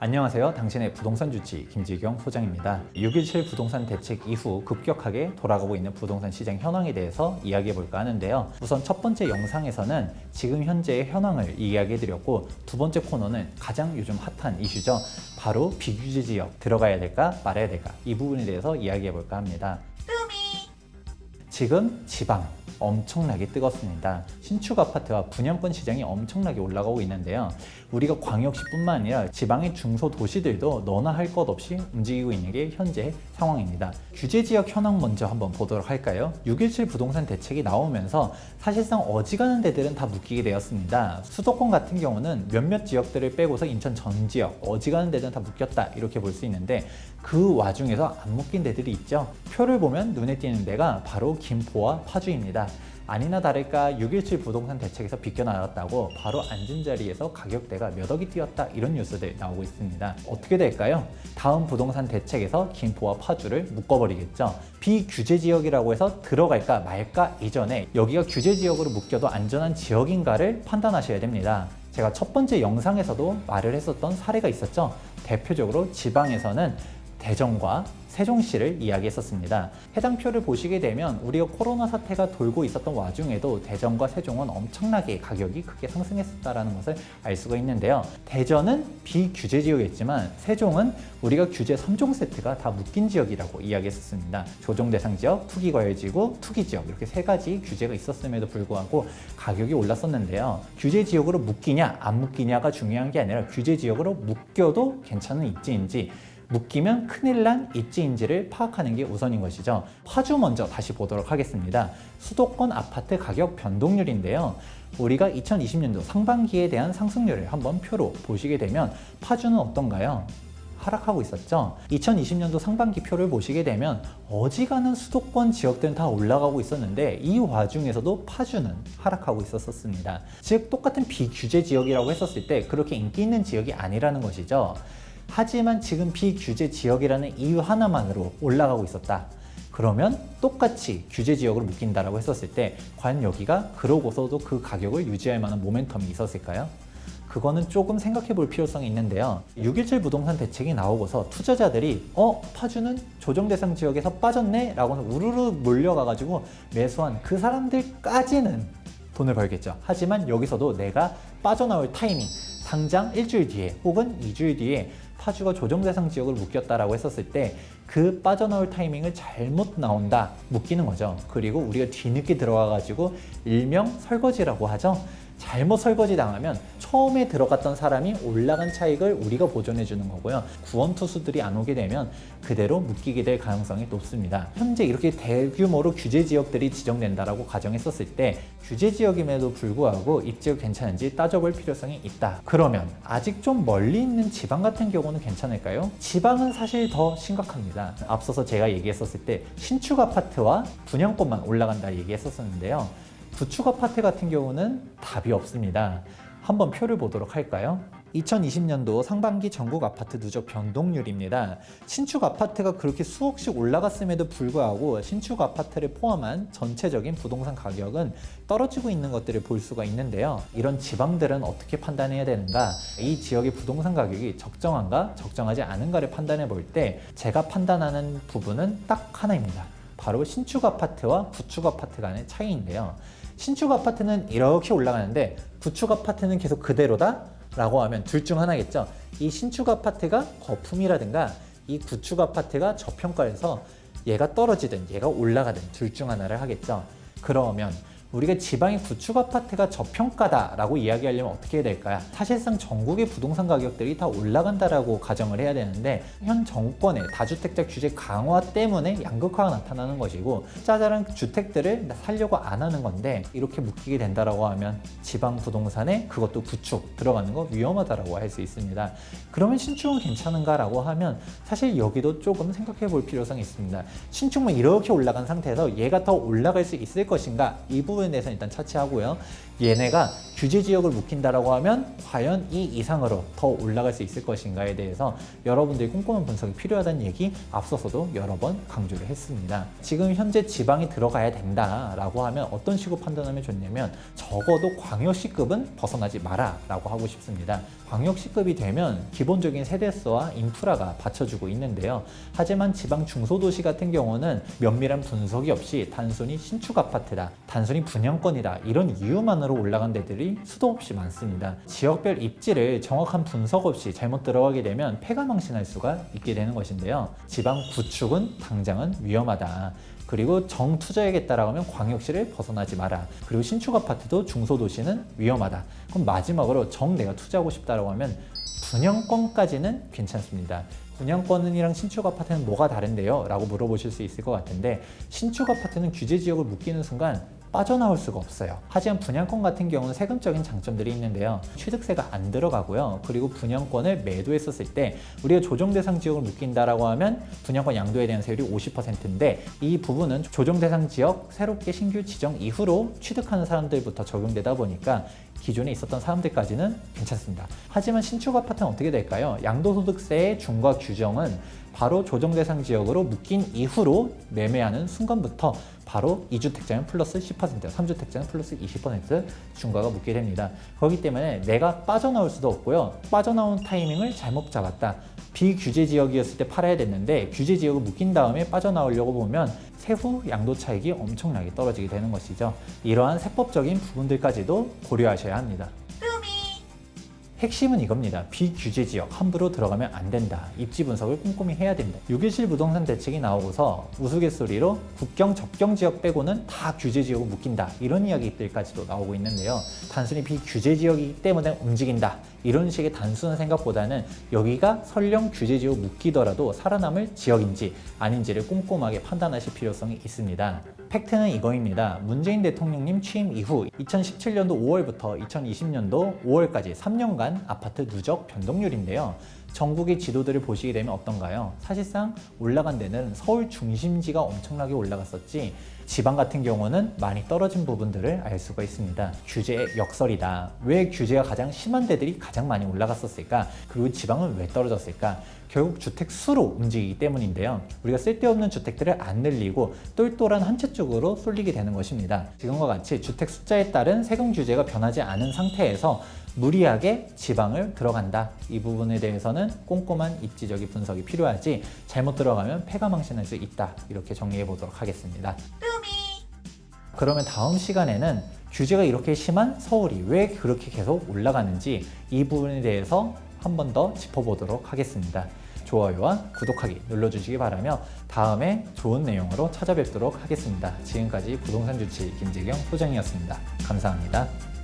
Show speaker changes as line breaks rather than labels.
안녕하세요. 당신의 부동산 주치 김지경 소장입니다. 6.17 부동산 대책 이후 급격하게 돌아가고 있는 부동산 시장 현황에 대해서 이야기해 볼까 하는데요. 우선 첫 번째 영상에서는 지금 현재의 현황을 이야기해 드렸고 두 번째 코너는 가장 요즘 핫한 이슈죠. 바로 비규제 지역 들어가야 될까 말아야 될까 이 부분에 대해서 이야기해 볼까 합니다. 지금 지방 엄청나게 뜨겁습니다. 신축 아파트와 분양권 시장이 엄청나게 올라가고 있는데요. 우리가 광역시뿐만 아니라 지방의 중소 도시들도 너나 할 것 없이 움직이고 있는 게 현재 상황입니다. 규제 지역 현황 먼저 한번 보도록 할까요? 6.17 부동산 대책이 나오면서 사실상 어지간한 데들은 다 묶이게 되었습니다. 수도권 같은 경우는 몇몇 지역들을 빼고서 인천 전 지역 어지간한 데는 다 묶였다 이렇게 볼 수 있는데 그 와중에서 안 묶인 데들이 있죠. 표를 보면 눈에 띄는 데가 바로 김포와 파주입니다. 아니나 다를까 6.17 부동산 대책에서 비껴나갔다고 바로 앉은 자리에서 가격대가 몇 억이 뛰었다 이런 뉴스들 나오고 있습니다. 어떻게 될까요? 다음 부동산 대책에서 김포와 파주를 묶어버리겠죠. 비규제 지역이라고 해서 들어갈까 말까 이전에 여기가 규제 지역으로 묶여도 안전한 지역인가를 판단하셔야 됩니다. 제가 첫 번째 영상에서도 말을 했었던 사례가 있었죠. 대표적으로 지방에서는 대전과 세종시를 이야기했었습니다. 해당 표를 보시게 되면 우리가 코로나 사태가 돌고 있었던 와중에도 대전과 세종은 엄청나게 가격이 크게 상승했었다는 것을 알 수가 있는데요. 대전은 비규제 지역이었지만 세종은 우리가 규제 3종 세트가 다 묶인 지역이라고 이야기했었습니다. 조정 대상 지역, 투기 과열 지구, 투기 지역 이렇게 세 가지 규제가 있었음에도 불구하고 가격이 올랐었는데요. 규제 지역으로 묶이냐 안 묶이냐가 중요한 게 아니라 규제 지역으로 묶여도 괜찮은 입지인지 묶이면 큰일 난 입지인지를 파악하는 게 우선인 것이죠. 파주 먼저 다시 보도록 하겠습니다. 수도권 아파트 가격 변동률인데요. 우리가 2020년도 상반기에 대한 상승률을 한번 표로 보시게 되면 파주는 어떤가요? 하락하고 있었죠. 2020년도 상반기 표를 보시게 되면 어지간한 수도권 지역들은 다 올라가고 있었는데 이 와중에서도 파주는 하락하고 있었습니다. 즉 똑같은 비규제 지역이라고 했었을 때 그렇게 인기 있는 지역이 아니라는 것이죠. 하지만 지금 비규제 지역이라는 이유 하나만으로 올라가고 있었다. 그러면 똑같이 규제 지역으로 묶인다라고 했었을 때 과연 여기가 그러고서도 그 가격을 유지할 만한 모멘텀이 있었을까요? 그거는 조금 생각해 볼 필요성이 있는데요. 6.17 부동산 대책이 나오고서 투자자들이 어? 파주는 조정 대상 지역에서 빠졌네? 라고는 우르르 몰려가가지고 매수한 그 사람들까지는 돈을 벌겠죠. 하지만 여기서도 내가 빠져나올 타이밍, 당장 일주일 뒤에 혹은 2주일 뒤에 파주가 조정 대상 지역으로 묶였다라고 했었을 때 그 빠져나올 타이밍을 잘못 나온다 묶이는 거죠. 그리고 우리가 뒤늦게 들어가 가지고 일명 설거지라고 하죠. 잘못 설거지 당하면 처음에 들어갔던 사람이 올라간 차익을 우리가 보존해 주는 거고요. 구원 투수들이 안 오게 되면 그대로 묶이게 될 가능성이 높습니다. 현재 이렇게 대규모로 규제 지역들이 지정된다라고 가정했었을 때 규제 지역임에도 불구하고 입지가 괜찮은지 따져볼 필요성이 있다. 그러면 아직 좀 멀리 있는 지방 같은 경우는 괜찮을까요? 지방은 사실 더 심각합니다. 앞서서 제가 얘기했었을 때 신축 아파트와 분양권만 올라간다 얘기했었었는데요. 구축 아파트 같은 경우는 답이 없습니다. 한번 표를 보도록 할까요? 2020년도 상반기 전국 아파트 누적 변동률입니다. 신축 아파트가 그렇게 수억씩 올라갔음에도 불구하고 신축 아파트를 포함한 전체적인 부동산 가격은 떨어지고 있는 것들을 볼 수가 있는데요. 이런 지방들은 어떻게 판단해야 되는가? 이 지역의 부동산 가격이 적정한가, 적정하지 않은가를 판단해 볼 때 제가 판단하는 부분은 딱 하나입니다. 바로 신축 아파트와 구축 아파트 간의 차이인데요. 신축 아파트는 이렇게 올라가는데 구축 아파트는 계속 그대로다? 라고 하면 둘 중 하나겠죠. 이 신축 아파트가 거품이라든가 이 구축 아파트가 저평가해서 얘가 떨어지든 얘가 올라가든 둘 중 하나를 하겠죠. 그러면 우리가 지방의 구축 아파트가 저평가다라고 이야기하려면 어떻게 해야 될까요? 사실상 전국의 부동산 가격들이 다 올라간다라고 가정을 해야 되는데 현 정권의 다주택자 규제 강화 때문에 양극화가 나타나는 것이고 짜잘한 주택들을 살려고 안 하는 건데 이렇게 묶이게 된다라고 하면 지방 부동산에 그것도 구축 들어가는 거 위험하다라고 할 수 있습니다. 그러면 신축은 괜찮은가라고 하면 사실 여기도 조금 생각해 볼 필요성이 있습니다. 신축만 이렇게 올라간 상태에서 얘가 더 올라갈 수 있을 것인가 이 부분 부분에 대해서 일단 차치하고요. 얘네가 규제 지역을 묶인다라고 하면 과연 이 이상으로 더 올라갈 수 있을 것인가에 대해서 여러분들이 꼼꼼한 분석이 필요하다는 얘기 앞서서도 여러 번 강조를 했습니다. 지금 현재 지방이 들어가야 된다라고 하면 어떤 식으로 판단하면 좋냐면 적어도 광역시급은 벗어나지 마라라고 하고 싶습니다. 광역시급이 되면 기본적인 세대수와 인프라가 받쳐주고 있는데요. 하지만 지방 중소도시 같은 경우는 면밀한 분석이 없이 단순히 신축 아파트다, 단순히 분양권이다 이런 이유만으로 올라간 데들이 수도 없이 많습니다. 지역별 입지를 정확한 분석 없이 잘못 들어가게 되면 폐가 망신할 수가 있게 되는 것인데요. 지방 구축은 당장은 위험하다. 그리고 정 투자해야겠다라고 하면 광역시를 벗어나지 마라. 그리고 신축 아파트도 중소도시는 위험하다. 그럼 마지막으로 정 내가 투자하고 싶다라고 하면 분양권까지는 괜찮습니다. 분양권이랑 신축 아파트는 뭐가 다른데요? 라고 물어보실 수 있을 것 같은데 신축 아파트는 규제 지역을 묶이는 순간 빠져나올 수가 없어요. 하지만 분양권 같은 경우는 세금적인 장점들이 있는데요. 취득세가 안 들어가고요. 그리고 분양권을 매도했었을 때 우리가 조정 대상 지역을 묶인다라고 하면 분양권 양도에 대한 세율이 50%인데 이 부분은 조정 대상 지역 새롭게 신규 지정 이후로 취득하는 사람들부터 적용되다 보니까 기존에 있었던 사람들까지는 괜찮습니다. 하지만 신축 아파트는 어떻게 될까요? 양도소득세의 중과 규정은 바로 조정 대상 지역으로 묶인 이후로 매매하는 순간부터 바로 2주택자는 플러스 10%, 3주택자는 플러스 20% 중과가 묶게 됩니다. 그렇기 때문에 내가 빠져나올 수도 없고요. 빠져나온 타이밍을 잘못 잡았다. 비규제 지역이었을 때 팔아야 됐는데 규제 지역을 묶인 다음에 빠져나오려고 보면 세후 양도 차익이 엄청나게 떨어지게 되는 것이죠. 이러한 세법적인 부분들까지도 고려하셔야 합니다. 핵심은 이겁니다. 비규제 지역 함부로 들어가면 안 된다. 입지 분석을 꼼꼼히 해야 된다. 유기실 부동산 대책이 나오고서 우스갯소리로 국경 접경 지역 빼고는 다 규제 지역을 묶인다. 이런 이야기들까지도 나오고 있는데요. 단순히 비규제 지역이기 때문에 움직인다. 이런 식의 단순한 생각보다는 여기가 설령 규제 지역 묶이더라도 살아남을 지역인지 아닌지를 꼼꼼하게 판단하실 필요성이 있습니다. 팩트는 이거입니다. 문재인 대통령님 취임 이후 2017년도 5월부터 2020년도 5월까지 3년간 아파트 누적 변동률인데요. 전국의 지도들을 보시게 되면 어떤가요? 사실상 올라간 데는 서울 중심지가 엄청나게 올라갔었지 지방 같은 경우는 많이 떨어진 부분들을 알 수가 있습니다. 규제의 역설이다. 왜 규제가 가장 심한 데들이 가장 많이 올라갔었을까? 그리고 지방은 왜 떨어졌을까? 결국 주택 수로 움직이기 때문인데요. 우리가 쓸데없는 주택들을 안 늘리고 똘똘한 한 채 쪽으로 쏠리게 되는 것입니다. 지금과 같이 주택 숫자에 따른 세금 규제가 변하지 않은 상태에서 무리하게 지방을 들어간다. 이 부분에 대해서는 꼼꼼한 입지적인 분석이 필요하지 잘못 들어가면 폐가망신할 수 있다. 이렇게 정리해 보도록 하겠습니다. 그러면 다음 시간에는 규제가 이렇게 심한 서울이 왜 그렇게 계속 올라가는지 이 부분에 대해서 한 번 더 짚어보도록 하겠습니다. 좋아요와 구독하기 눌러주시기 바라며 다음에 좋은 내용으로 찾아뵙도록 하겠습니다. 지금까지 부동산 주치 김재경 소장이었습니다. 감사합니다.